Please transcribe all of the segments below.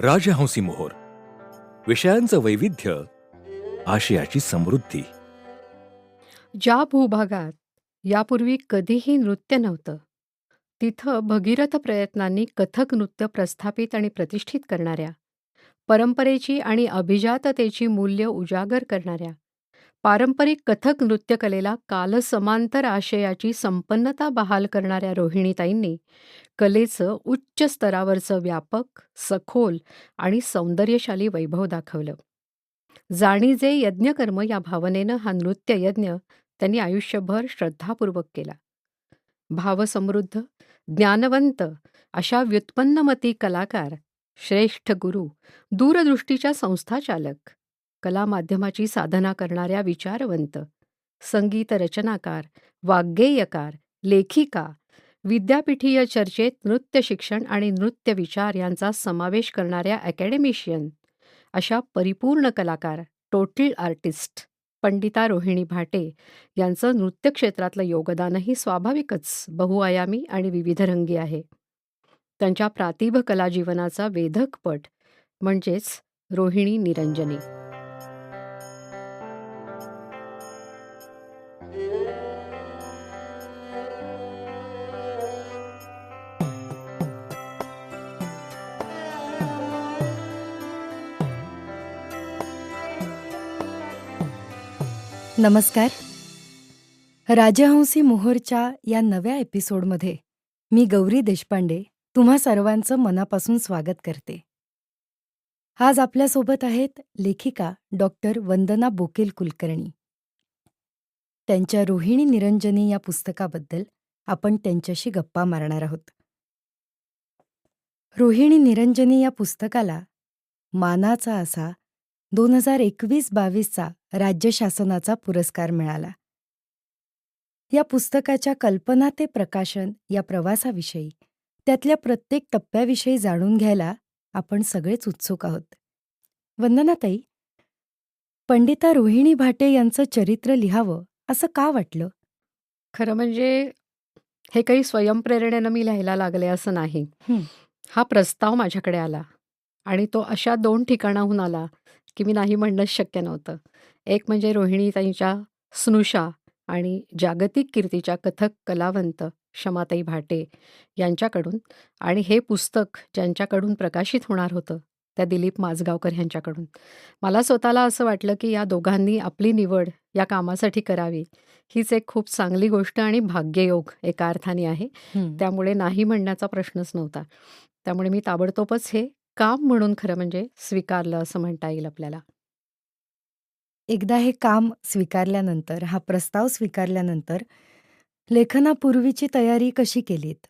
राजहंसी मोहोर. विषयांचं वैविध्य आशयाची समृद्धी. ज्या भूभागात यापूर्वी कधीही नृत्य नव्हतं तिथं भगीरथ प्रयत्नांनी कथक नृत्य प्रस्थापित आणि प्रतिष्ठित करणाऱ्या परंपरेची आणि अभिजाततेची मूल्य उजागर करणाऱ्या पारंपरिक कथक नृत्यकलेला कालसमांतर आशयाची संपन्नता बहाल करणाऱ्या रोहिणीताईंनी कलेचं उच्च स्तरावरचं व्यापक सखोल आणि सौंदर्यशाली वैभव दाखवलं. जाणीजे यज्ञकर्म या भावनेनं हा नृत्य यज्ञ त्यांनी आयुष्यभर श्रद्धापूर्वक केला. भावसमृद्ध ज्ञानवंत अशा व्युत्पन्नमती कलाकार श्रेष्ठ गुरु दूरदृष्टीच्या संस्थाचालक कला माध्यमाची साधना करणाऱ्या विचारवंत संगीत रचनाकार वाग्गेयकार लेखिका विद्यापीठीय चर्चेत नृत्य शिक्षण आणि नृत्य विचार यांचा समावेश करणाऱ्या अकॅडमिशियन अशा परिपूर्ण कलाकार टोटल आर्टिस्ट पंडिता रोहिणी भाटे यांचं नृत्य क्षेत्रातलं योगदानही स्वाभाविकच बहुआयामी आणि विविधरंगी आहे. त्यांच्या प्रातिभ कला जीवनाचा वेधक पट म्हणजेच रोहिणी निरंजनी. नमस्कार. राजहंसी मोहरच्या या नव्या एपिसोडमध्ये मी गौरी देशपांडे तुम्हा सर्वांचं मनापासून स्वागत करते. आज आपल्यासोबत आहेत लेखिका डॉक्टर वंदना बोकेल कुलकर्णी त्यांच्या रोहिणी निरंजनी या पुस्तकाबद्दल आपण त्यांच्याशी गप्पा मारणार आहोत. रोहिणी निरंजनी या पुस्तकाला मानाचा असा दोन हजार एकवीस बावीसचा राज्य शासनाचा पुरस्कार मिळाला. या पुस्तकाच्या कल्पना ते प्रकाशन या प्रवासाविषयी त्यातल्या प्रत्येक टप्प्याविषयी जाणून घ्यायला आपण सगळेच उत्सुक आहोत. वंदनाताई पंडिता रोहिणी भाटे यांचं चरित्र लिहावं असं का वाटलं? खरं म्हणजे हे काही स्वयंप्रेरणेनं मी लिहायला लागले असं नाही. हं. प्रस्ताव माझ्याकडे आला आणि तो अशा दोन ठिकाणाहून आला की मी नाही म्हणणंच शक्य नव्हतं. एक म्हणजे रोहिणीताईंच्या स्नुषा आणि जागतिक कीर्तीच्या कथक कलावंत क्षमाताई भाटे यांच्याकडून आणि हे पुस्तक ज्यांच्याकडून प्रकाशित होणार होतं त्या दिलीप माझगावकर यांच्याकडून मला स्वतःला असं वाटलं की या दोघांनी आपली निवड या कामासाठी करावी. हीच एक खूप चांगली गोष्ट आणि भाग्ययोग एका अर्थाने आहे. त्यामुळे नाही म्हणण्याचा प्रश्नच नव्हता. त्यामुळे मी ताबडतोबच हे काम म्हणून खरं म्हणजे स्वीकारलं असं म्हणता येईल आपल्याला? एकदा हे काम स्वीकारल्यानंतर हा प्रस्ताव स्वीकारल्यानंतर लेखनापूर्वीची तयारी कशी केलीत?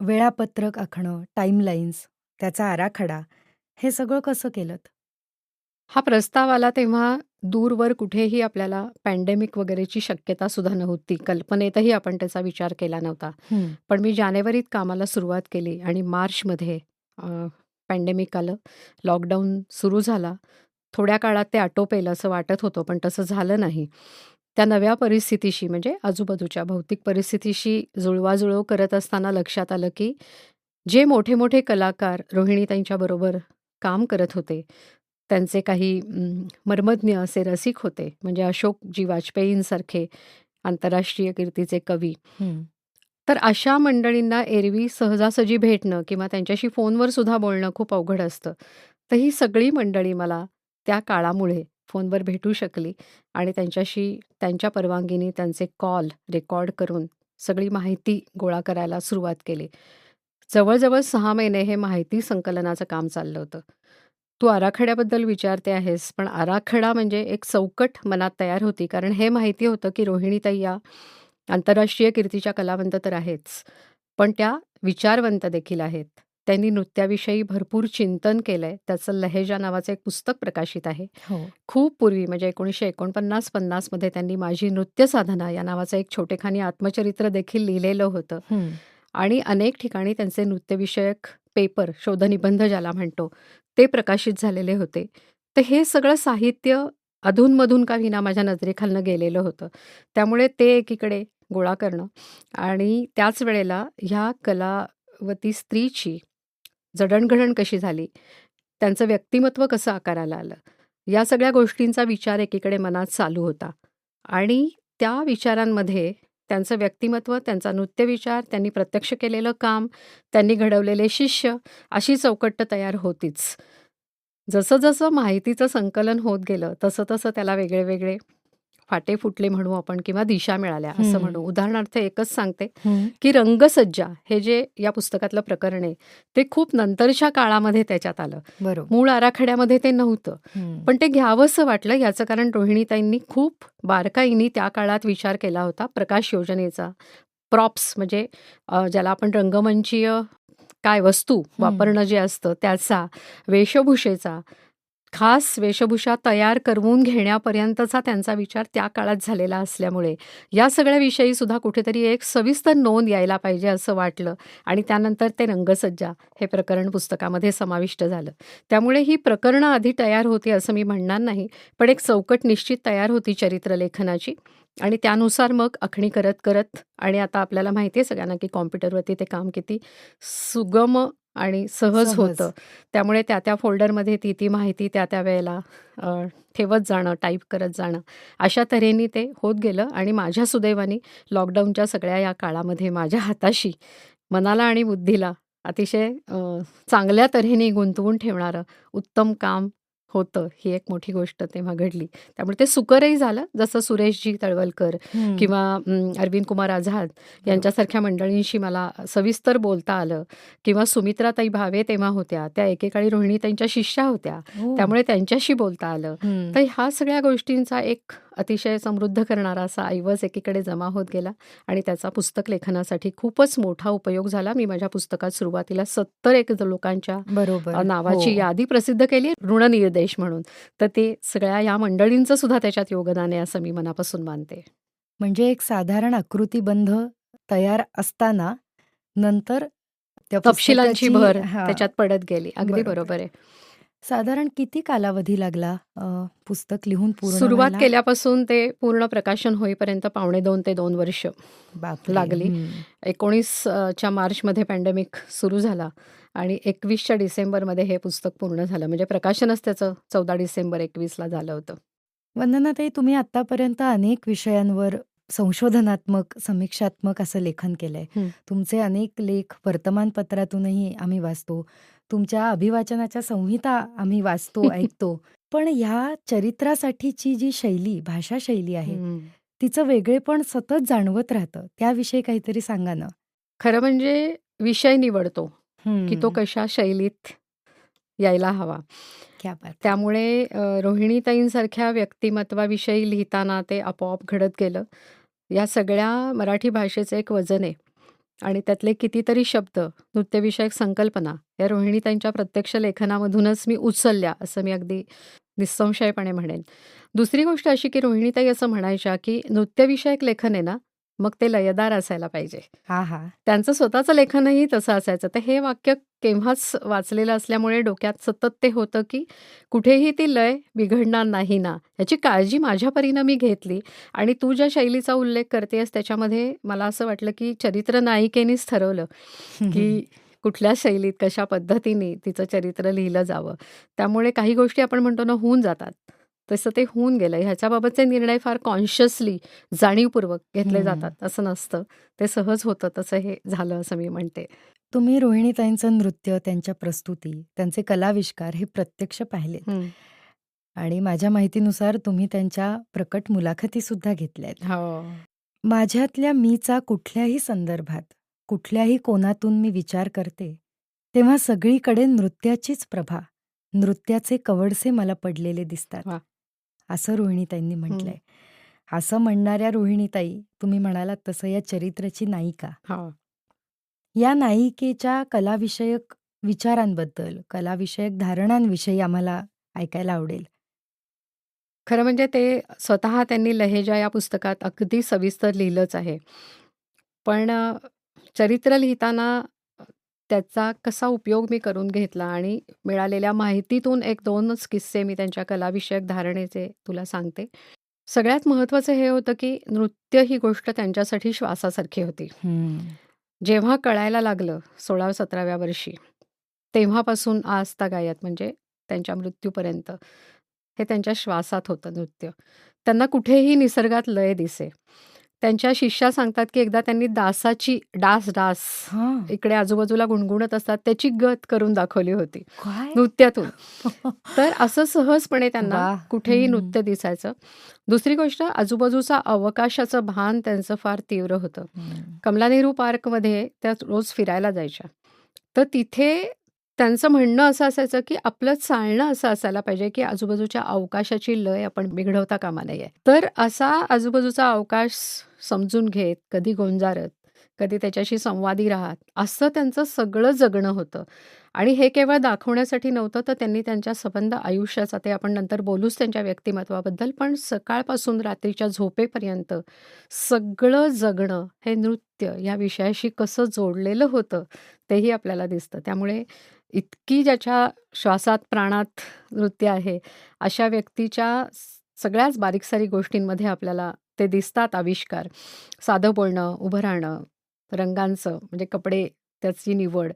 वेळापत्रक आखणं टाईमलाईन्स त्याचा आराखडा हे सगळं कसं केलं हा प्रस्ताव आला तेव्हा दूरवर कुठेही आपल्याला पॅन्डेमिक वगैरेची शक्यता सुद्धा नव्हती. कल्पनेतही आपण त्याचा विचार केला नव्हता. पण मी जानेवारीत कामाला सुरुवात केली आणि मार्चमध्ये पॅन्डेमिक आलं लॉकडाऊन सुरू झाला. थोड्या काळात ते आटोपेल असं वाटत होतं पण तसं झालं नाही. त्या नव्या परिस्थितीशी म्हणजे आजूबाजूच्या भौतिक परिस्थितीशी जुळवाजुळव करत असताना लक्षात आलं की जे मोठे मोठे कलाकार रोहिणी त्यांच्याबरोबर काम करत होते त्यांचे काही मर्मज्ञ असे रसिक होते म्हणजे अशोकजी वाजपेयींसारखे आंतरराष्ट्रीय कीर्तीचे कवी. तर अशा मंडळींना एरवी सहजासहजी भेटणं किंवा त्यांच्याशी फोनवर सुद्धा बोलणं खूप अवघड असतं. तर ही सगळी मंडळी मला त्या काळामुळे फोनवर भेटू शकली आणि त्यांच्याशी त्यांच्या परवानगीने त्यांचे कॉल रेकॉर्ड करून सगळी माहिती गोळा करायला सुरुवात केली. जवळजवळ सहा महिने हे माहिती संकलनाचं काम चाललं होतं. तू आराखड्याबद्दल विचारते आहेस पण आराखडा म्हणजे एक चौकट मनात तयार होती कारण हे माहिती होतं की रोहिणीताई या आंतरराष्ट्रीय कीर्तीच्या कलावंत तर आहेच पण त्या विचारवंत देखील आहेत. त्यांनी नृत्याविषयी भरपूर चिंतन केलंय. त्याचं लहेजा नावाचं एक पुस्तक प्रकाशित आहे. हो. खूप पूर्वी म्हणजे एकोणीसशे एकोणपन्नास पन्नासमध्ये त्यांनी माझी नृत्य साधना या नावाचं एक छोटेखानी आत्मचरित्र देखील लिहिलेलं होतं. आणि अनेक ठिकाणी त्यांचे नृत्यविषयक पेपर शोधनिबंध ज्याला म्हणतो ते प्रकाशित झालेले होते. तर हे सगळं साहित्य अधूनमधून का विना माझ्या नजरेखालनं गेलेलं होतं. त्यामुळे ते एकीकडे गोळा करणं. आणि त्याच वेळेला ह्या कलावती स्त्रीची जडणघडण कशी झाली, त्यांचं व्यक्तिमत्व कसं आकाराला आलं, या सगळ्या गोष्टींचा विचार एकीकडे मनात चालू होता. आणि त्या विचारांमध्ये त्यांचं व्यक्तिमत्व, त्यांचा नृत्यविचार, त्यांनी प्रत्यक्ष केलेलं काम, त्यांनी घडवलेले शिष्य, अशी चौकट तयार होतीच. जसं-जसं माहितीचं संकलन होत गेलं, तसं-तसं त्याला वेगळे-वेगळे फाटे फुटले म्हणू आपण किंवा दिशा मिळाल्या असं. म्हणू. उदाहरणार्थ एकच सांगते. की रंगसज्जा हे जे या पुस्तकातलं प्रकरण आहे, ते खूप नंतरच्या काळामध्ये त्याच्यात आलं. बरोबर. मूळ आराखड्यामध्ये ते नव्हतं. पण ते घ्यावंसं वाटलं याचं कारण रोहिणीताईंनी खूप बारकाईने त्या काळात विचार केला होता प्रकाश योजनेचा. प्रॉप्स म्हणजे ज्याला आपण रंगमंचीय काय वस्तू. वापरणं जे असतं त्याचा, वेशभूषेचा, खास वेशभूषा तयार करवून घेण्यापर्यंतचा त्यांचा विचार त्या काळात झालेला असल्यामुळे, या सगळ्याविषयी सुद्धा कुठेतरी एक सविस्तर नोंद यायला पाहिजे असं वाटलं आणि त्यानंतर ते रंगसज्जा हे प्रकरण पुस्तकामध्ये समाविष्ट झालं. त्यामुळे ही प्रकरणं आधी तयार होती असं मी म्हणणार नाही, पण एक चौकट निश्चित तयार होती चरित्रलेखनाची आणि त्यानुसार मग आखणी करत-करत आणि आता आपल्याला माहिती आहे सगळ्यांना, की कॉम्प्युटरवरती ते काम किती सुगम आणि सहज सहज. होतं. त्यामुळे त्या-त्या फोल्डरमध्ये ती-ती माहिती त्या-त्या वेळेला अ, ठेवत जाणं, टाइप करत जाणं, अशा तऱ्हेने ते होत गेलं आणि माझ्या सुदैवाने लॉकडाऊनच्या सगळ्या या काळामध्ये माझ्या हाताशी मनाला आणि बुद्धीला अतिशय अ, चांगल्या तऱ्हेने गुंतवून ठेवणारं उत्तम काम होतं, ही एक मोठी गोष्ट तेव्हा घडली. त्यामुळे ते सुकरही झालं, जसं सुरेशजी तळवलकर हं. किंवा अं, अरविंद कुमार आझाद बरोबर. यांच्यासारख्या मंडळींशी मला सविस्तर बोलता आलं किंवा सुमित्राताई भावे तेव्हा होत्या. त्या एकेकाळी रोहिणीताईंच्या शिष्या होत्या. ओह! त्यामुळे त्यांच्याशी बोलता आलं. हं. तर ह्या सगळ्या गोष्टींचा एक अतिशय समृद्ध करणारा असा ऐवज एकीकडे जमा होत गेला आणि त्याचा पुस्तक लेखनासाठी खूपच मोठा उपयोग झाला. मी माझ्या पुस्तकात सुरुवातीला 70 एक लोकांच्या बरोबर. नावाची हो. यादी प्रसिद्ध केली ऋणनिर्देश म्हणून. तर ते सगळ्या या मंडळींचं सुद्धा त्याच्यात योगदान आहे असं मी मनापासून मानते. म्हणजे एक साधारण आकृतीबंध तयार असताना नंतर तपशिलांची भर. त्याच्यात पडत गेली. अगदी. बरोबर आहे. साधारण किती कालावधी लागला अ, पुस्तक लिहून पूर्ण सुरुवात व्हायला? केल्यापासून ते पूर्ण प्रकाशन होईपर्यंत पावणे 2 ते 2 वर्ष बापरे! लागली. हं. 19 अ, च्या मार्चमध्ये पॅन्डेमिक सुरू झाला आणि 21च्या डिसेंबरमध्ये हे पुस्तक पूर्ण झालं. म्हणजे प्रकाशनच त्याचं 14 डिसेंबर 21ला झालं होतं. वंदनाताई, तुम्ही आत्तापर्यंत अनेक विषयांवर संशोधनात्मक, समीक्षात्मक असं लेखन केलंय. हं. तुमचे अनेक लेख वर्तमानपत्रातूनही आम्ही वाचतो. तुमच्या अभिवाचनाच्या संहिता आम्ही वाचतो, ऐकतो. पण ह्या चरित्रासाठीची जी शैली, भाषाशैली आहे, हं. तिचं वेगळेपण सतत जाणवत राहतं. त्याविषयी काहीतरी सांगा ना? खरं म्हणजे विषय निवडतो, की तो. कशा शैलीत यायला हवा. क्या बात! त्यामुळे अ, रोहिणीताईंसारख्या व्यक्तिमत्वाविषयी लिहिताना ते आपोआप घडत गेलं. या सगळ्या मराठी भाषेचं एक वजन आहे आणि त्यातले कितीतरी शब्द, नृत्यविषयक संकल्पना या रोहिणीताईंच्या प्रत्यक्ष लेखनामधूनच मी उचलल्या, असं मी अगदी निःसंशयपणे म्हणेन. दुसरी गोष्ट अशी, की रोहिणीताई असं म्हणायच्या, की नृत्यविषयक लेखन आहे ना, मग ते लयदार असायला पाहिजे. आहा! त्यांचं स्वतःचं लेखनही तसं असायचं. तर हे वाक्य केव्हाच वाचलेलं असल्यामुळे डोक्यात सतत ते होतं, की कुठेही ती लय बिघडणार नाही ना, याची काळजी माझ्या परीनं मी घेतली आणि तू ज्या शैलीचा उल्लेख करतेयस त्याच्यामध्ये मला असं वाटलं, की चरित्र नायिकेनीच ठरवलं, की कुठल्या शैलीत, कशा पद्धतीने तिचं चरित्र लिहिलं जावं. त्यामुळे काही गोष्टी आपण म्हणतो ना, होऊन जातात. तसं ते होऊन गेलं. ह्याच्याबाबतचे निर्णय फार कॉन्शियसली, जाणीवपूर्वक घेतले. जातात, असं नसतं. ते सहज होतं, तसं हे झालं असं मी म्हणते. तुम्ही रोहिणीताईंचं नृत्य, त्यांच्या प्रस्तुती, त्यांचे कलाविष्कार हे प्रत्यक्ष पाहिलेत हं. आणि माझ्या माहितीनुसार तुम्ही त्यांच्या प्रकट मुलाखतीसुद्धा घेतल्यात. हो. माझ्यातल्या मीचा कुठल्याही संदर्भात, कुठल्याही कोनातून मी विचार करते, तेव्हा सगळीकडे नृत्याचीच प्रभा, नृत्याचे कवडसे मला पडलेले दिसतात. असं रोहिणीताईंनी हं. म्हटलंय. असं म्हणणाऱ्या रोहिणीताई, तुम्ही म्हणालात तसं या चरित्राची नायिका. हो. या नायिकेच्या कलाविषयक विचारांबद्दल, कलाविषयक धारणांविषयी आम्हाला ऐकायला आवडेल. खरं म्हणजे ते स्वतः त्यांनी लहेजा या पुस्तकात अगदी सविस्तर लिहिलंच आहे. पण अ, चरित्र लिहिताना त्याचा कसा उपयोग मी करून घेतला आणि मिळालेल्या माहितीतून 1-2च किस्से मी त्यांच्या कलाविषयक धारणेचे तुला सांगते. सगळ्यात महत्त्वाचं हे होतं, की नृत्य ही गोष्ट त्यांच्यासाठी श्वासासारखी होती. हं. जेव्हा कळायला लागलं 16व्या-17व्या वर्षी, तेव्हापासून आजतागायत म्हणजे त्यांच्या मृत्यूपर्यंत हे त्यांच्या श्वासात होतं नृत्य. त्यांना कुठेही निसर्गात लय दिसे. त्यांच्या शिष्या सांगतात, की एकदा त्यांनी दासाची डास, डास. इकडे आजूबाजूला गुणगुणत असतात त्याची गत करून दाखवली होती? नृत्यातून. तर असं सहजपणे त्यांना! कुठेही. नृत्य दिसायचं. दुसरी गोष्ट आजूबाजूचा अवकाशाचं भान त्यांचं फार तीव्र होतं. कमला नेहरू पार्कमध्ये त्या रोज फिरायला जायच्या. तर तिथे त्यांचं म्हणणं असं असायचं, की आपलं चालणं असं असायला पाहिजे, की आजूबाजूच्या अवकाशाची लय आपण बिघडवता कामा नये. तर असा आजूबाजूचा अवकाश समजून घेत, कधी गोंजारत, कधी त्याच्याशी संवादी राहत, असं त्यांचं सगळं जगणं होतं. आणि हे केवळ दाखवण्यासाठी नव्हतं, तर त्यांनी त्यांच्या संबंध आयुष्याचा ते आपण नंतर बोलूच त्यांच्या व्यक्तिमत्वाबद्दल पण सकाळपासून रात्रीच्या झोपेपर्यंत सगळं जगणं हे नृत्य या विषयाशी कसं जोडलेलं होतं, तेही आपल्याला दिसतं. त्यामुळे इतकी ज्याच्या श्वासात, प्राणात नृत्य आहे, अशा व्यक्तीच्या सगळ्याच बारीक-सारीक गोष्टींमध्ये आपल्याला ते दिसतात आविष्कार. साधं बोलणं, उभं राहणं, रंगांचं म्हणजे कपडे, त्याची निवड.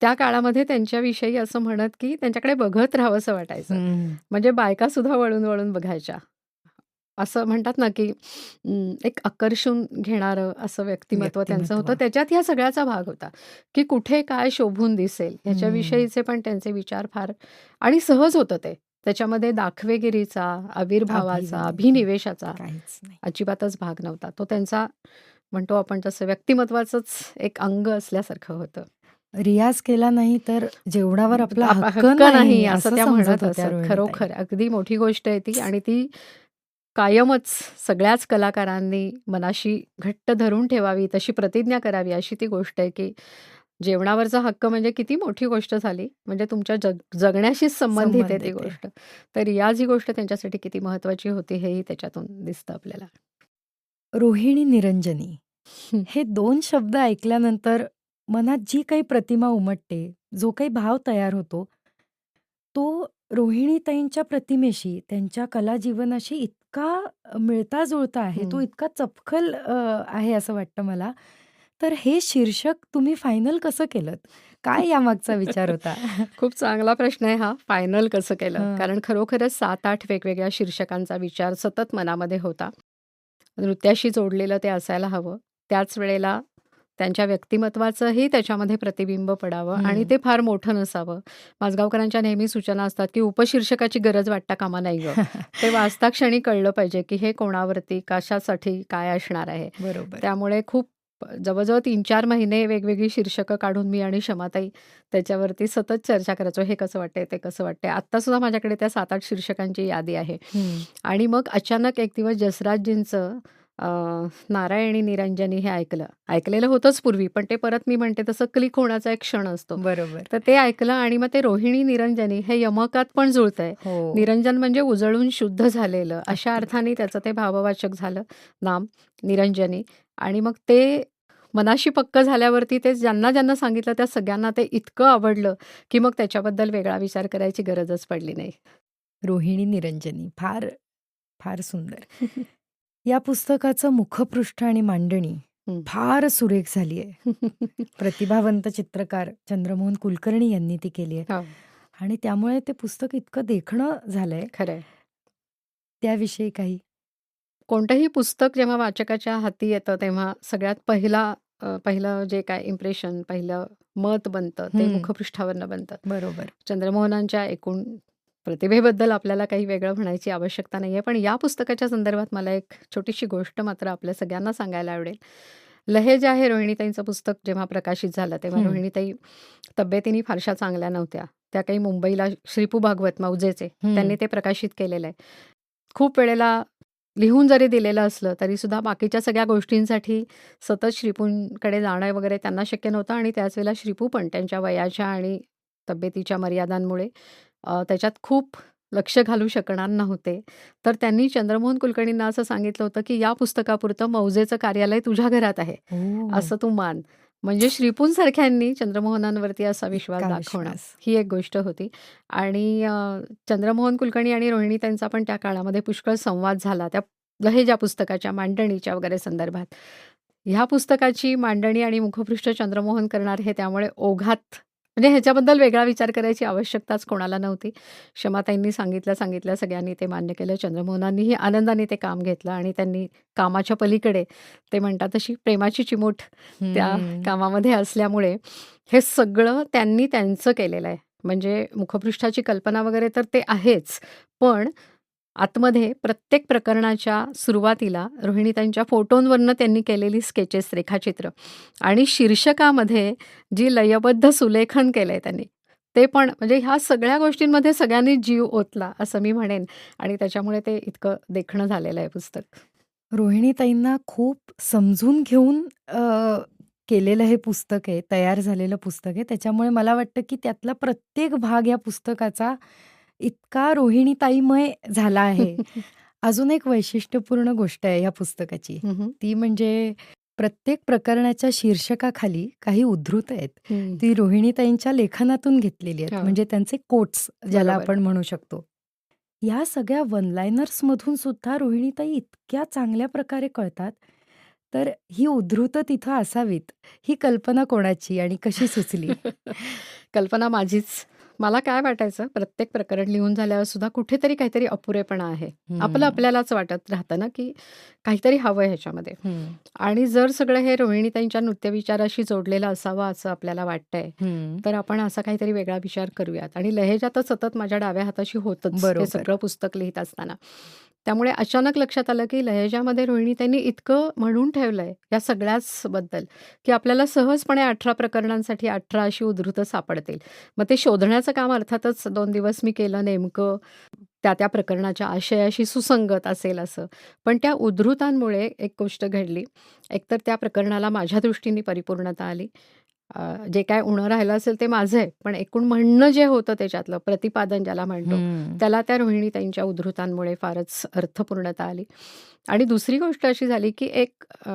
त्या काळामध्ये त्यांच्याविषयी असं म्हणत, की त्यांच्याकडे बघत राहावंसं वाटायचं. म्हणजे बायकासुद्धा वळून-वळून बघायच्या. असं म्हणतात ना, की अं, एक आकर्षून घेणारं असं व्यक्तिमत्व त्यांचं व्यक्तिमत्व. होतं. त्याच्यात ह्या सगळ्याचा भाग होता, की कुठे काय शोभून दिसेल हं. ह्याच्याविषयीचे पण त्यांचे विचार फार आणि सहज होतं ते. त्याच्यामध्ये दाखवेगिरीचा, आविर्भावाचा. अभिनिवेशाचा काहीच नाही. अजिबातच भाग नव्हता. तो त्यांचा म्हणतो आपण तसं व्यक्तिमत्त्वाचंच एक अंग असल्यासारखं होतं. रियाज केला नाही तर जेवणावर आपला आप हक्क हक्क नाही, नाही असं असं त्या समजत म्हणत होत्या असत. रोहिणीताई. खरोखर अगदी मोठी गोष्ट आहे ती आणि ती कायमच सगळ्याच कलाकारांनी मनाशी घट्ट धरून ठेवावी, तशी प्रतिज्ञा करावी, अशी ती गोष्ट आहे, की जेवणावरचा हक्क म्हणजे किती मोठी गोष्ट झाली. म्हणजे तुमच्या जग जगण्याशीच संबंधित आहे ती. गोष्ट. तर रियाज ही गोष्ट त्यांच्यासाठी किती महत्त्वाची होती हेही त्याच्यातून दिसतं आपल्याला. रोहिणी निरंजनी हं. 2 शब्द ऐकल्यानंतर मनात जी काही प्रतिमा उमटते, जो काही भाव तयार होतो, तो रोहिणीताईंच्या प्रतिमेशी, त्यांच्या कलाजीवनाशी इतका अ, मिळता-जुळता आहे. तो हं. इतका चपखल अ, आहे असं वाटतं मला. तर हे शीर्षक तुम्ही फायनल कसं केलंत? काय यामागचा विचार होता? खूप चांगला प्रश्न आहे हा. फायनल कसं केलं? हं. कारण खरोखरच 7-8 वेगवेगळ्या शीर्षकांचा विचार सतत मनामध्ये होता. नृत्याशी जोडलेलं ते असायला हवं. त्याच वेळेला त्यांच्या व्यक्तिमत्त्वाचंही त्याच्यामध्ये प्रतिबिंब पडावं आणि. ते फार मोठं नसावं. माझगावकरांच्या नेहमी सूचना असतात, की उपशीर्षकाची गरज वाटता कामा नये गं. ते वाचता क्षणी कळलं पाहिजे, की हे कोणावरती, कशासाठी, काय असणार आहे. बरोबर. त्यामुळे खूप जवळ-जवळ 3-4 महिने वेगवेगळी शीर्षकं काढून मी आणि क्षमाताई त्याच्यावरती सतत चर्चा करायचो. हे कसं वाटतंय, ते कसं वाटतंय. आत्तासुद्धा माझ्याकडे त्या 7-8 शीर्षकांची यादी आहे. आणि मग अचानक एक दिवस जसराजजींचं अ, नारायणी निरंजनी हे ऐकलं. ऐकलेलं होतंच पूर्वी, पण ते परत मी म्हणते तसं क्लिक होण्याचा एक क्षण असतो. बरोबर. तर ते ऐकलं आणि मग ते रोहिणी निरंजनी हे यमकात पण जुळतंय. हो. निरंजन म्हणजे उजळून शुद्ध झालेलं. अशा अगदी अर्थाने त्याचं ते भाववाचक झालं नाम निरंजनी. आणि मग ते मनाशी पक्क झाल्यावरती ते ज्यांना-ज्यांना सांगितलं त्या सगळ्यांना ते इतकं आवडलं, की मग त्याच्याबद्दल वेगळा विचार करायची गरजच पडली नाही. रोहिणी निरंजनी. फार, फार सुंदर. या पुस्तकाचं मुखपृष्ठ आणि मांडणी हं. फार सुरेख झाली आहे. प्रतिभावंत चित्रकार चंद्रमोहन कुलकर्णी यांनी ती केली आहे. हो. आणि त्यामुळे ते पुस्तक इतकं देखणं झालंय. खरंय. त्याविषयी काही? कोणतंही पुस्तक जेव्हा वाचकाच्या हाती येतं, तेव्हा सगळ्यात पहिला अ, पहिलं जे काय इम्प्रेशन, पहिलं मत बनतं, ते हं. मुखपृष्ठावरनं बनतं. बरोबर. चंद्रमोहनांच्या एकूण प्रतिभेबद्दल आपल्याला काही वेगळं म्हणायची आवश्यकता नाहीये. पण या पुस्तकाच्या संदर्भात मला एक छोटीशी गोष्ट मात्र आपल्या सगळ्यांना सांगायला आवडेल. लहेज आहे रोहिणीताईंचं पुस्तक जेव्हा प्रकाशित झालं, तेव्हा. रोहिणीताई तब्येतीने फारशा चांगल्या नव्हत्या. त्या काही मुंबईला श्रीपू भागवत मौजेचे, त्यांनी. ते प्रकाशित केलेलं आहे. खूप वेळेला लिहून जरी दिलेलं असलं, तरीसुद्धा बाकीच्या सगळ्या गोष्टींसाठी सतत श्रीपूंकडे जाणं वगैरे त्यांना शक्य नव्हतं आणि त्याच वेळेला श्रीपू पण त्यांच्या वयाच्या आणि तब्येतीच्या मर्यादांमुळे अ, त्याच्यात खूप लक्ष घालू शकणार नव्हते. तर त्यांनी चंद्रमोहन कुलकर्णींना असं सांगितलं होतं, की "या पुस्तकापुरतं मौजेचं कार्यालय तुझ्या घरात आहे, ओह! असं तू मान." म्हणजे श्रीपूंसारख्यांनी चंद्रमोहनांवरती असा विश्वास इतका दाखवणं, विश्वास. ही एक गोष्ट होती. आणि अ, चंद्रमोहन कुलकर्णी आणि रोहिणीताईंचा पण त्या काळामध्ये पुष्कळ संवाद झाला. त्या लहेज पुस्तकाच्या मांडणीच्या वगैरे संदर्भात. ह्या पुस्तकाची मांडणी आणि मुखपृष्ठ चंद्रमोहन करणार हे त्यामुळे ओघात म्हणजे ह्याच्याबद्दल वेगळा विचार करायची आवश्यकताच कोणाला नव्हती. क्षमाताईंनी सांगितलं, सांगितलं सगळ्यांनी ते मान्य केलं. चंद्रमोहनांनीही आनंदाने ते काम घेतलं आणि त्यांनी कामाच्या पलीकडे ते म्हणतात तशी प्रेमाची चिमूट त्या. कामामध्ये असल्यामुळे हे सगळं त्यांनी त्यांचं केलेलं आहे. म्हणजे मुखपृष्ठाची कल्पना वगैरे तर ते आहेच. पण आतमध्ये प्रत्येक प्रकरणाच्या सुरुवातीला रोहिणीताईंच्या फोटोंवरनं त्यांनी केलेली स्केचेस, रेखाचित्र आणि शीर्षकामध्ये जी लयबद्ध सुलेखन केलं आहे त्यांनी, ते पण म्हणजे ह्या सगळ्या गोष्टींमध्ये सगळ्यांनी जीव ओतला असं मी म्हणेन आणि त्याच्यामुळे ते इतकं देखणं झालेलं आहे पुस्तक. रोहिणीताईंना खूप समजून घेऊन केलेलं हे पुस्तक आहे, तयार झालेलं पुस्तक आहे. त्याच्यामुळे मला वाटतं, की त्यातला प्रत्येक भाग या पुस्तकाचा इतका रोहिणीताईमय झाला आहे. अजून एक वैशिष्ट्यपूर्ण गोष्ट आहे या पुस्तकाची. ती म्हणजे प्रत्येक प्रकरणाच्या शीर्षकाखाली काही उद्धृत आहेत. ती रोहिणीताईंच्या लेखनातून घेतलेली आहेत. हो. म्हणजे त्यांचे कोट्स ज्याला. आपण म्हणू शकतो. या सगळ्या वन लाइनर्समधून सुद्धा रोहिणीताई इतक्या चांगल्या प्रकारे कळतात. तर ही उद्धृतं तिथं असावीत, ही कल्पना कोणाची आणि कशी सुचली? कल्पना माझीच. मला काय वाटायचं, प्रत्येक प्रकरण लिहून झाल्यावर सुद्धा कुठेतरी काहीतरी अपुरेपणा आहे. आपलं. आपल्यालाच वाटत राहतं ना, की काहीतरी हवंय ह्याच्यामध्ये. आणि जर सगळं हे रोहिणीताईंच्या नृत्यविचाराशी जोडलेलं असावं असं आपल्याला वाटतंय. तर आपण असा काहीतरी वेगळा विचार करूयात. आणि लहेजा तर सतत माझ्या डाव्या हाताशी होतंच हे. सगळं पुस्तक लिहीत असताना. त्यामुळे अचानक लक्षात आलं, की लहेजामध्ये त्यांनी इतकं म्हणून ठेवलंय या सगळ्याच बद्दल, की आपल्याला सहजपणे 18 प्रकरणांसाठी 18 अशी उद्धृतं सापडतील. मग ते शोधण्याचं काम अर्थातच दोन दिवस मी केलं नेमकं त्या-त्या प्रकरणाच्या आशयाशी सुसंगत असेल असं. पण त्या उद्धृतांमुळे एक गोष्ट घडली. एकतर त्या प्रकरणाला माझ्या दृष्टीने परिपूर्णता आली. अ, जे काय उणं राहिलं असेल ते माझं आहे. पण एकूण म्हणणं जे होतं त्याच्यातलं प्रतिपादन ज्याला म्हणतो, हं. त्याला त्या रोहिणीताईंच्या उद्धृतांमुळे फारच अर्थपूर्णता आली. आणि दुसरी गोष्ट अशी झाली, की एक अ,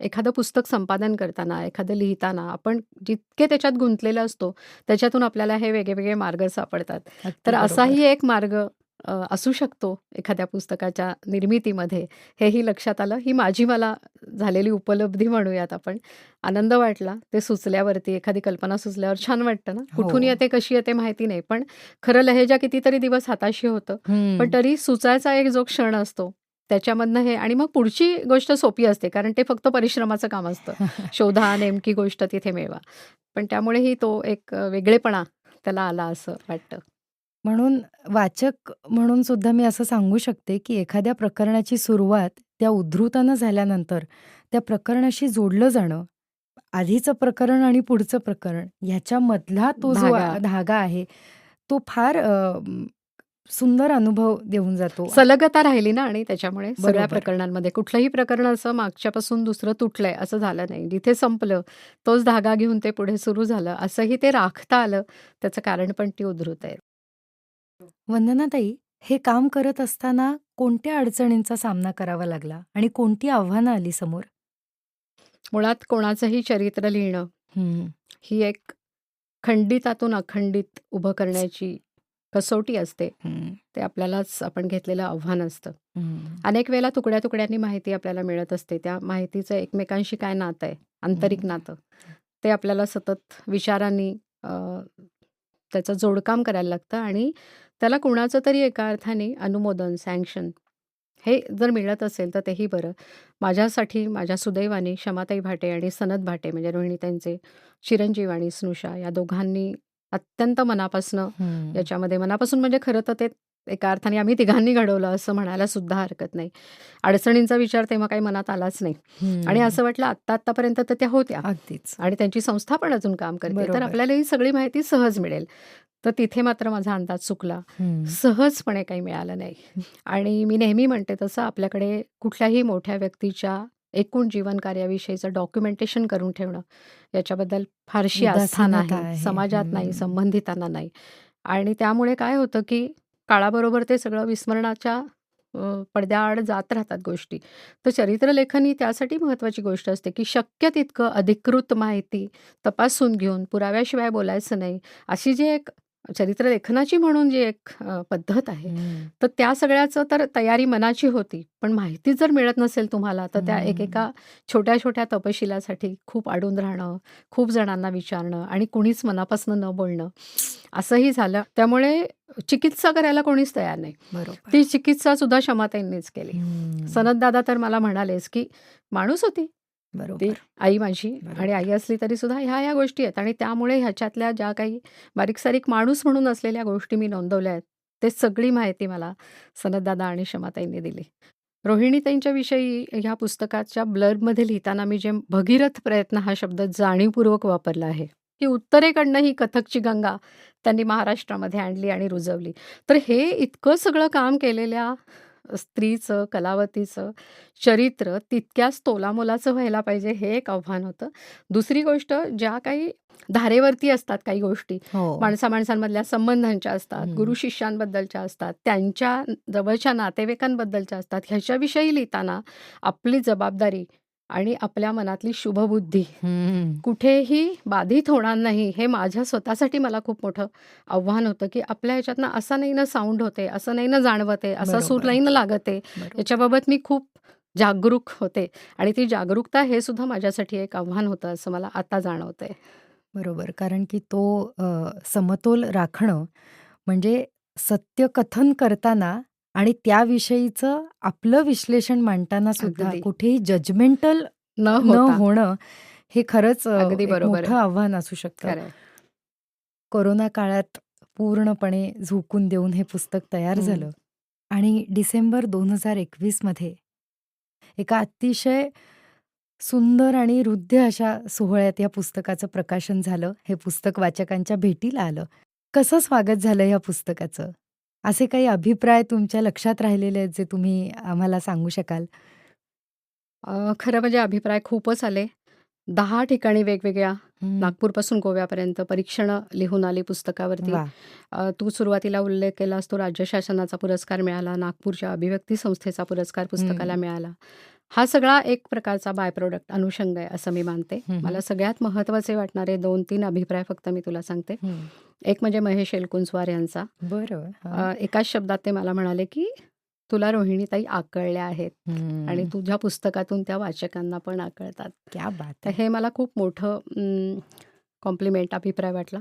एखादं पुस्तक संपादन करताना, एखादं लिहिताना आपण जितके त्याच्यात गुंतलेले असतो, त्याच्यातून आपल्याला हे वेगळे-वेगळे मार्ग सापडतात. अगदी तर बरोबर. असाही एक मार्ग अ, असू शकतो एखाद्या पुस्तकाच्या निर्मितीमध्ये, हेही लक्षात आलं. ही माझी मला झालेली उपलब्धी म्हणूयात आपण. आनंद वाटला ते सुचल्यावरती. एखादी कल्पना सुचल्यावर छान वाटतं ना. कुठून हो. येते, कशी येते माहिती नाही. पण खरं लहेजा कितीतरी दिवस हाताशी होतं. पण हं. तरी सुचायचा एक जो क्षण असतो, त्याच्यामधनं हे आणि मग पुढची गोष्ट सोपी असते. कारण ते फक्त परिश्रमाचं काम असतं. शोधा, नेमकी गोष्ट तिथे मिळवा. पण त्यामुळेही तो एक अ, वेगळेपणा त्याला आला असं वाटतं. म्हणून वाचक म्हणून सुद्धा मी असं सांगू शकते, की एखाद्या प्रकरणाची सुरुवात त्या उद्धृतानं झाल्यानंतर त्या प्रकरणाशी जोडलं जाणं, आधीचं प्रकरण आणि पुढचं प्रकरण ह्याच्यामधला तो जो धागा. आहे, तो फार अ, सुंदर अनुभव देऊन जातो. सलगता राहिली ना आणि त्याच्यामुळे सगळ्या बरोबर. प्रकरणांमध्ये. कुठलंही प्रकरण असं मागच्यापासून दुसरं तुटलंय असं झालं नाही. जिथे संपलं तोच धागा घेऊन ते पुढे सुरू झालं. असंही ते राखता आलं. त्याचं कारण पण ती उद्धृत आहे. वंदनाताई, हे काम करत असताना कोणत्या अडचणींचा सामना करावा लागला आणि कोणती आव्हानं आली समोर? मुळात कोणाचंही चरित्र लिहिणं, हं. ही एक खंडितातून अखंडित उभं करण्याची कसोटी असते. हं. ते आपल्यालाच आपण घेतलेलं आव्हान असतं. हं. अनेक वेळेला तुकड्या-तुकड्यांनी माहिती आपल्याला मिळत असते. त्या माहितीचं एकमेकांशी काय नातं आहे, आंतरिक हं. नातं. ते आपल्याला सतत विचारांनी अ, त्याचं जोडकाम करायला लागतं आणि त्याला कुणाचं तरी एका अर्थाने अनुमोदन, सँक्शन हे जर मिळत असेल तर तेही बरं. माझ्यासाठी माझ्या सुदैवाने क्षमाताई भाटे आणि सनत भाटे म्हणजे रोहिणीताईंचे चिरंजीव आणि स्नुषा या दोघांनी अत्यंत मनापासनं. याच्यामध्ये मनापासून म्हणजे खरं तर ते एका अर्थाने आम्ही तिघांनी घडवलं असं म्हणायला सुद्धा हरकत नाही. अडचणींचा विचार तेव्हा काही मनात आलाच नाही. आणि. असं वाटलं आत्ता-आत्तापर्यंत तर त्या होत्या अगदीच. आणि त्यांची संस्था पण अजून काम करते. तर. आपल्याला ही सगळी माहिती सहज मिळेल. तर तिथे मात्र माझा अंदाज चुकला. सहजपणे काही मिळालं नाही. आणि मी नेहमी म्हणते तसं आपल्याकडे कुठल्याही मोठ्या व्यक्तीच्या एकूण जीवन कार्याविषयीचं डॉक्युमेंटेशन करून ठेवणं, याच्याबद्दल फारशी आस्था नाही. समाजात नाही. संबंधितांना नाही. आणि त्यामुळे काय होतं, की काळाबरोबर ते सगळं विस्मरणाच्या पडद्याआड जात राहतात गोष्टी. तर चरित्रलेखन ही त्यासाठी महत्त्वाची गोष्ट असते, की शक्य तितकं अधिकृत माहिती तपासून घेऊन पुराव्याशिवाय बोलायचं नाही. अशी जी एक चरित्र लेखनाची म्हणून जी एक पद्धत आहे. तर त्या सगळ्याचं तर तयारी मनाची होती. पण माहिती जर मिळत नसेल तुम्हाला, तर त्या. एकेका छोट्या-छोट्या तपशिलासाठी खूप अडून राहणं, खूप जणांना विचारणं आणि कुणीच मनापासून न बोलणं, असंही झालं. त्यामुळे चिकित्सा करायला कोणीच तयार नाही. बरोबर. ती चिकित्सा सुद्धा शमाताईंनीच केली. हं. सनतदादा तर मला म्हणालेच, की माणूस होती बरोबर. आई माझी आणि. आई असली तरी सुद्धा ह्या-ह्या गोष्टी आहेत आणि त्यामुळे ह्याच्यातल्या ज्या काही बारीक-सारीक माणूस म्हणून असलेल्या गोष्टी मी नोंदवल्या आहेत, ते सगळी माहिती मला सनतदादा आणि शमाताईंनी दिली. रोहिणीताईंच्या विषयी ह्या पुस्तकाच्या ब्लर्बमध्ये लिहिताना मी जे भगीरथ प्रयत्न हा शब्द जाणीवपूर्वक वापरला आहे, की उत्तरेकडनं ही कथकची गंगा त्यांनी महाराष्ट्रामध्ये आणली आणि रुजवली. तर हे इतकं सगळं काम केलेल्या स्त्रीचं, कलावतीचं चरित्र तितक्याच तोलामोलाचं व्हायला पाहिजे, हे एक आव्हान होतं. दुसरी गोष्ट ज्या काही धारेवरती असतात काही गोष्टी, हो. माणसा-माणसांमधल्या संबंधांच्या असतात, हं. गुरु-शिष्यांबद्दलच्या असतात, त्यांच्या जवळच्या नातेवाईकांबद्दलच्या असतात, ह्याच्याविषयी लिहिताना आपली जबाबदारी आणि आपल्या मनातली शुभबुद्धी हं. कुठेही बाधित होणार नाही, हे माझ्या स्वतःसाठी मला खूप मोठं आव्हान होतं, की आपल्या ह्याच्यातनं असं नाही ना साउंड होते, असं नाही ना जाणवत असा सूर बरोबर. नाही ना लागत. बरोबर. याच्याबाबत मी खूप जागरूक होते आणि ती जागरूकता हे सुद्धा माझ्यासाठी एक आव्हान होतं, असं मला आता जाणवतंय. बरोबर. कारण की तो अ, समतोल राखणं म्हणजे सत्यकथन करताना आणि त्याविषयीचं आपलं विश्लेषण मांडताना सुद्धा. कुठेही जजमेंटल न. होणं हे खरंच अगदी बरोबर. आव्हान असू शकतं. कोरोना काळात पूर्णपणे झोकून देऊन हे पुस्तक तयार. झालं आणि डिसेंबर 2021 मध्ये एका अतिशय सुंदर आणि हृद्य अशा सोहळ्यात या पुस्तकाचं प्रकाशन झालं. हे पुस्तक वाचकांच्या भेटीला आलं. कसं स्वागत झालं या पुस्तकाचं? असे काही अभिप्राय तुमच्या लक्षात राहिलेले आहेत जे तुम्ही आम्हाला सांगू शकाल? अ, खरं म्हणजे अभिप्राय खूपच आले. 10 ठिकाणी वेगवेगळ्या हं. नागपूरपासून गोव्यापर्यंत परीक्षणं लिहून आली पुस्तकावरती. वाह! अ, तू सुरुवातीला उल्लेख केलास तो राज्य शासनाचा पुरस्कार मिळाला, नागपूरच्या अभिव्यक्ती संस्थेचा पुरस्कार पुस्तकाला हं. मिळाला. हा सगळा एक प्रकारचा बाय प्रॉडक्ट अनुषंग आहे असं मी मानते. मला सगळ्यात महत्त्वाचे वाटणारे 2-3 अभिप्राय फक्त मी तुला सांगते. एक म्हणजे महेश एलकुंचवार यांचा. बरं. अ, हां. एकाच शब्दात ते मला म्हणाले, की "तुला रोहिणीताई आकळल्या आहेत आणि. तुझ्या पुस्तकातून त्या वाचकांना पण आकळतात." क्या बात है! मला खूप मोठं कॉम्प्लिमेंट अभिप्राय वाटला.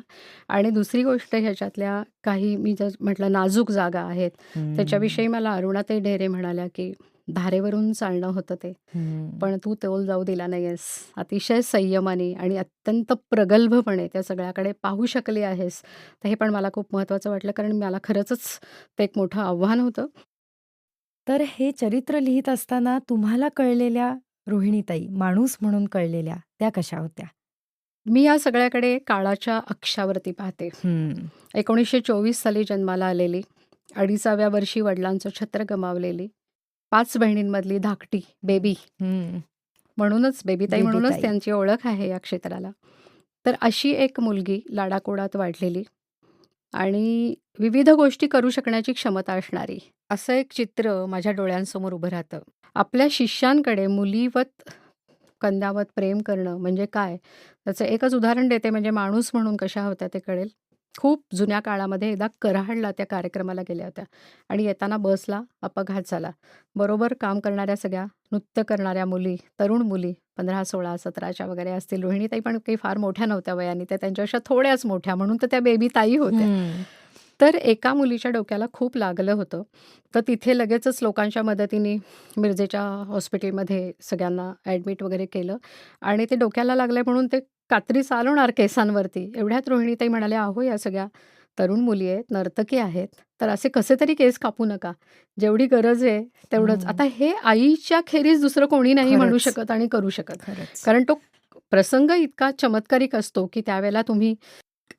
आणि दुसरी गोष्ट ह्याच्यातल्या काही मी जर म्हटलं नाजूक जागा आहेत. त्याच्याविषयी मला अरुणाताई ढेरे म्हणाल्या, की "धारेवरून चालणं होतं ते. पण तू तोल जाऊ दिला नाहीयेस. अतिशय संयमाने आणि अत्यंत प्रगल्भपणे त्या सगळ्याकडे पाहू शकली आहेस." तर हे पण मला खूप महत्त्वाचं वाटलं, कारण मला खरंचच ते एक मोठं आव्हान होतं. तर हे चरित्र लिहीत असताना तुम्हाला कळलेल्या रोहिणीताई, माणूस म्हणून कळलेल्या, त्या कशा होत्या? मी या सगळ्याकडे काळाच्या अक्षावरती पाहते. हं. 1924 साली जन्माला आलेली, 2.5व्या वर्षी वडिलांचं छत्र गमावलेली, 5 बहिणींमधली धाकटी बेबी. हं. म्हणूनच बेबीताई म्हणूनच बेबीताई. त्यांची ओळख आहे या क्षेत्राला. तर अशी एक मुलगी लाडाकोडात वाढलेली आणि विविध गोष्टी करू शकण्याची क्षमता असणारी, असं एक चित्र माझ्या डोळ्यांसमोर उभं राहतं. आपल्या शिष्यांकडे मुलीवत, कंदावत प्रेम करणं म्हणजे काय? त्याचं एकच उदाहरण देते म्हणजे माणूस म्हणून कशा होत्या ते कळेल. खूप जुन्या काळामध्ये एकदा कराडला त्या कार्यक्रमाला गेल्या होत्या आणि येताना बसला अपघात झाला. बरोबर काम करणाऱ्या सगळ्या नृत्य करणाऱ्या मुली, तरुण मुली 15, 16, 17च्या वगैरे असतील. रोहिणीताई पण काही फार मोठ्या नव्हत्या वयाने, त्या त्यांच्यापेक्षा थोड्याच मोठ्या म्हणून तर त्या बेबी ताई होत्या. तर एका मुलीच्या डोक्याला खूप लागलं होतं. तर तिथे लगेचच लोकांच्या मदतीने मिरजेच्या हॉस्पिटलमध्ये सगळ्यांना ॲडमिट वगैरे केलं आणि ते डोक्याला लागलंय म्हणून ते कात्री चालवणार केसांवरती. एवढ्यात रोहिणीताई म्हणाल्या, "अहो या सगळ्या तरुण मुली आहेत, नर्तकी आहेत, तर असे कसे तरी केस कापू नका. जेवढी गरज आहे तेवढंच." आता हे आईच्या खेरीज दुसरं कोणी नाही म्हणू. शकत आणि करू शकत. कारण तो प्रसंग इतका चमत्कारिक असतो, की त्यावेळेला तुम्ही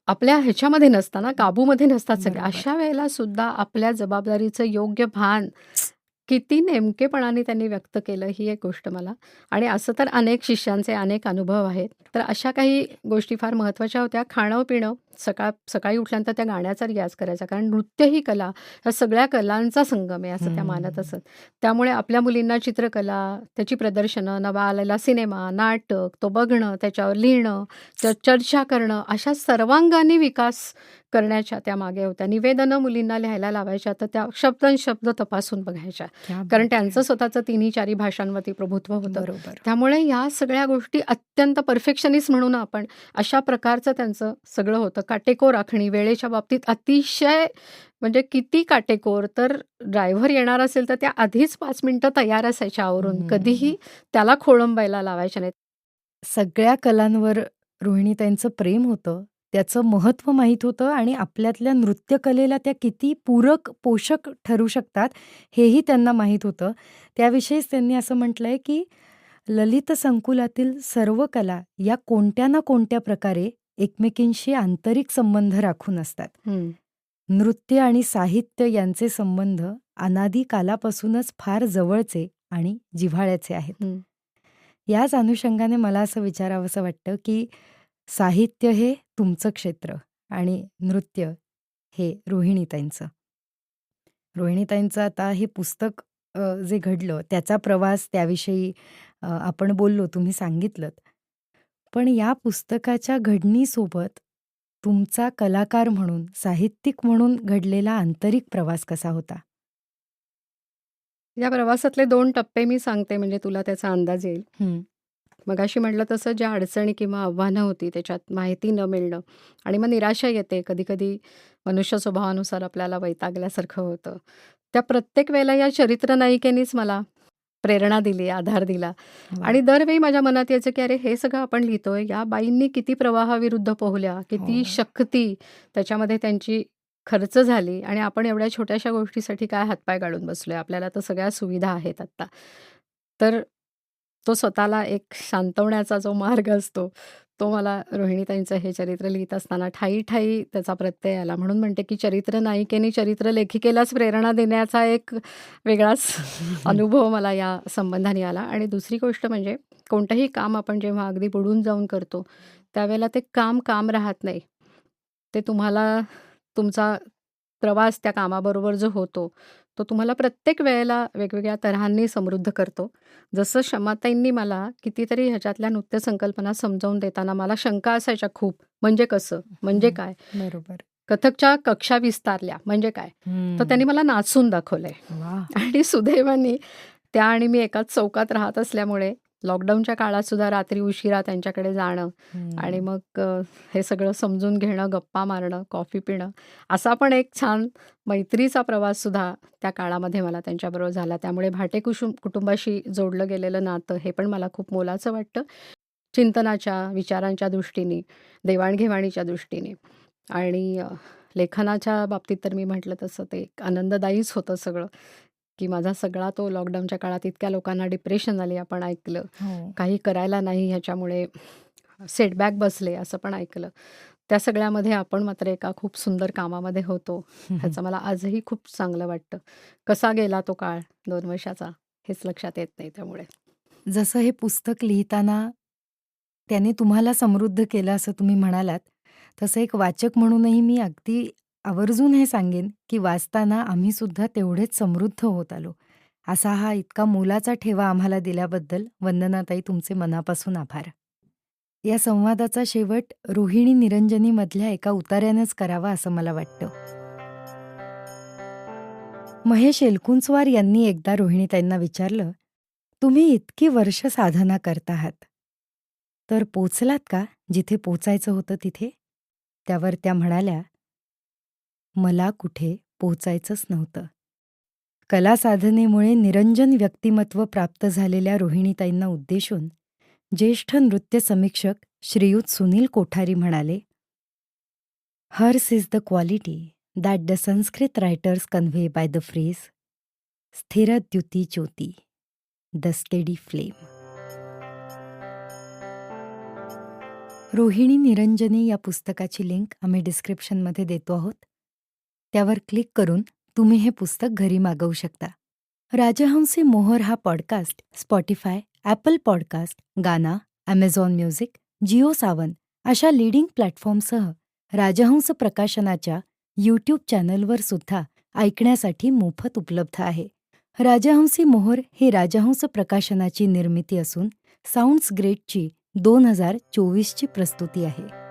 आपल्या ह्याच्यामध्ये नसता ना, काबूमध्ये नसतात सगळे. अशा वेळेला सुद्धा आपल्या जबाबदारीचं योग्य भान किती नेमकेपणाने त्यांनी व्यक्त केलं, ही एक गोष्ट मला आणि असं तर अनेक शिष्यांचे अनेक अनुभव आहेत. तर अशा काही गोष्टी फार महत्त्वाच्या होत्या. खाणं-पिणं सकाळ सकाळी उठल्यानंतर त्या गाण्याचा रियाज करायचा. कारण नृत्य ही कला, ह्या सगळ्या कलांचा संगम आहे असं त्या मानत. असत. त्यामुळे आपल्या मुलींना चित्रकला, त्याची प्रदर्शनं, नवा आलेला सिनेमा, नाटक, तो बघणं, त्याच्यावर लिहिणं, चर्चा करणं, अशा सर्वांगाने विकास करण्याच्या त्या मागे होत्या. निवेदनं मुलींना लिहायला लावायच्या, तर त्या शब्दनशब्द तपासून बघायच्या. कारण! त्यांचं स्वतःचं तिन्ही चारी भाषांवरती प्रभुत्व होतं. बरोबर. त्यामुळे ह्या सगळ्या गोष्टी अत्यंत परफेक्शनिस्ट म्हणू ना आपण, अशा प्रकारचं त्यांचं सगळं होतं. काटेकोर आखणी, वेळेच्या बाबतीत अतिशय म्हणजे किती काटेकोर, तर ड्रायव्हर येणार असेल तर त्या आधीच 5 मिनिटं तयार असायच्या आवरून. कधीही. त्याला खोळंबायला लावायच्या नाहीत. सगळ्या कलांवर रोहिणीताईंचं प्रेम होतं. त्याचं महत्त्व माहीत होतं आणि आपल्यातल्या नृत्यकलेला त्या किती पूरक, पोषक ठरू शकतात, हेही त्यांना माहीत होतं. त्याविषयीच त्यांनी असं म्हटलंय, की ललित संकुलातील सर्व कला या कोणत्या ना कोणत्या प्रकारे एकमेकींशी आंतरिक संबंध राखून असतात. नृत्य आणि साहित्य यांचे संबंध अनादी कालापासूनच फार जवळचे आणि जिव्हाळ्याचे आहेत. याच अनुषंगाने मला असं विचारावसं वाटतं, की साहित्य हे तुमचं क्षेत्र आणि नृत्य हे रोहिणीताईंचं. रोहिणीताईंचं आता हे पुस्तक जे घडलं त्याचा प्रवास त्याविषयी आपण बोललो, तुम्ही सांगितलंत. पण या पुस्तकाच्या घडणीसोबत तुमचा कलाकार म्हणून, साहित्यिक म्हणून घडलेला आंतरिक प्रवास कसा होता? या प्रवासातले 2 टप्पे मी सांगते म्हणजे तुला त्याचा अंदाज येईल. हं. मगाशी म्हटलं तसं ज्या अडचणी किंवा आव्हानं होती त्याच्यात माहिती न मिळणं आणि मग निराशा येते. कधी-कधी मनुष्य स्वभावानुसार आपल्याला वैतागल्यासारखं होतं. त्या प्रत्येक वेळेला या चरित्र नायिकेनीच मला प्रेरणा दिली, आधार दिला! आणि दरवेळी माझ्या मनात यायचं, की अरे हे सगळं आपण लिहितोय, या बाईंनी किती प्रवाहाविरुद्ध पोहल्या, किती हो. शक्ती त्याच्यामध्ये त्यांची खर्च झाली आणि आपण एवढ्या छोट्याशा गोष्टीसाठी काय हातपाय गाळून बसलोय. आपल्याला तर सगळ्या सुविधा आहेत आत्ता. तर तो स्वतःला एक शांतवण्याचा जो मार्ग असतो, तो मला रोहिणीताईंचं हे चरित्र लिहीत असताना ठायी-ठायी त्याचा प्रत्यय आला. म्हणून म्हणते, की चरित्र नायिकेने चरित्र लेखिकेलाच प्रेरणा देण्याचा एक वेगळाच अनुभव मला या संबंधाने आला आणि दुसरी गोष्ट म्हणजे कोणतंही काम आपण जेव्हा अगदी बुडून जाऊन करतो, त्यावेळेला ते काम काम राहत नाही. ते तुम्हाला तुमचा प्रवास त्या कामाबरोबर जो होतो, तो तुम्हाला प्रत्येक वेळेला वेगवेगळ्या तऱ्हांनी समृद्ध करतो. जसं शमाताईंनी मला कितीतरी ह्याच्यातल्या नृत्य संकल्पना समजावून देताना मला शंका असायच्या खूप. म्हणजे कसं? म्हणजे हं. काय? बरोबर. कथकच्या कक्षा विस्तारल्या म्हणजे काय? तर त्यांनी. मला नाचून दाखवलंय. वाह! आणि सुदैवाने त्या आणि मी एकाच चौकात राहत असल्यामुळे लॉकडाऊनच्या काळात सुद्धा रात्री उशिरा त्यांच्याकडे जाणं आणि. मग अ, हे सगळं समजून घेणं, गप्पा मारणं, कॉफी पिणं, असा पण एक छान मैत्रीचा प्रवाससुद्धा त्या काळामध्ये मला त्यांच्याबरोबर झाला. त्यामुळे भाटे कुशुं कुटुंबाशी जोडलं गेलेलं नातं हे पण मला खूप मोलाचं वाटतं. चिंतनाच्या, विचारांच्या दृष्टीने, देवाणघेवाणीच्या दृष्टीने आणि अ, लेखनाच्या बाबतीत तर मी म्हटलं तसं ते एक आनंददायीच होतं सगळं, की माझा सगळा तो लॉकडाऊनच्या काळात इतक्या लोकांना डिप्रेशन आली आपण ऐकलं. हो. काही करायला नाही ह्याच्यामुळे सेटबॅक बसले असं पण ऐकलं. त्या सगळ्यामध्ये आपण मात्र एका खूप सुंदर कामामध्ये होतो. ह्याचं मला आजही खूप चांगलं वाटतं. कसा गेला तो काळ 2 वर्षाचा हेच लक्षात येत नाही त्यामुळे. जसं हे पुस्तक लिहिताना त्याने तुम्हाला समृद्ध केलं असं तुम्ही म्हणालात, तसं एक वाचक म्हणूनही मी अगदी आवर्जून हे सांगेन, की वाचताना आम्ही सुद्धा तेवढेच समृद्ध होत आलो. असा हा इतका मोलाचा ठेवा आम्हाला दिल्याबद्दल वंदनाताई तुमचे मनापासून आभार. या संवादाचा शेवट रोहिणी निरंजनीमधल्या एका उतार्यानेच करावा असं मला वाटतं. महेश एलकुंचवार यांनी एकदा रोहिणीताईंना विचारलं, "तुम्ही इतकी वर्ष साधना करत आहात, तर पोचलात का जिथे पोचायचं होतं तिथे?" त्यावर त्या म्हणाल्या, "मला कुठे पोचायचंच नव्हतं." कला साधनेमुळे निरंजन व्यक्तिमत्व प्राप्त झालेल्या रोहिणीताईंना उद्देशून ज्येष्ठ नृत्य समीक्षक श्रीयुत सुनील कोठारी म्हणाले, "hers is the quality that the Sanskrit writers convey by the phrase sthiradyuti jyoti, the steady flame." Rohini Niranjani या पुस्तकाची लिंक आम्ही डिस्क्रिप्शनमध्ये देतो आहोत. त्यावर क्लिक करून तुम्ही हे पुस्तक घरी मागवू शकता. राजहंसी मोहर हा podcast Spotify Apple podcast Gaana Amazon music Jio Saavn अशा लिडिंग प्लॅटफॉर्मसह राजहंस प्रकाशनाच्या यूट्यूब चॅनलवर सुद्धा ऐकण्यासाठी मोफत उपलब्ध आहे. राजहंसी मोहर ही राजहंस प्रकाशनाची निर्मिती असून साऊंड्स ग्रेटची दोन हजार चोवीसची प्रस्तुती आहे.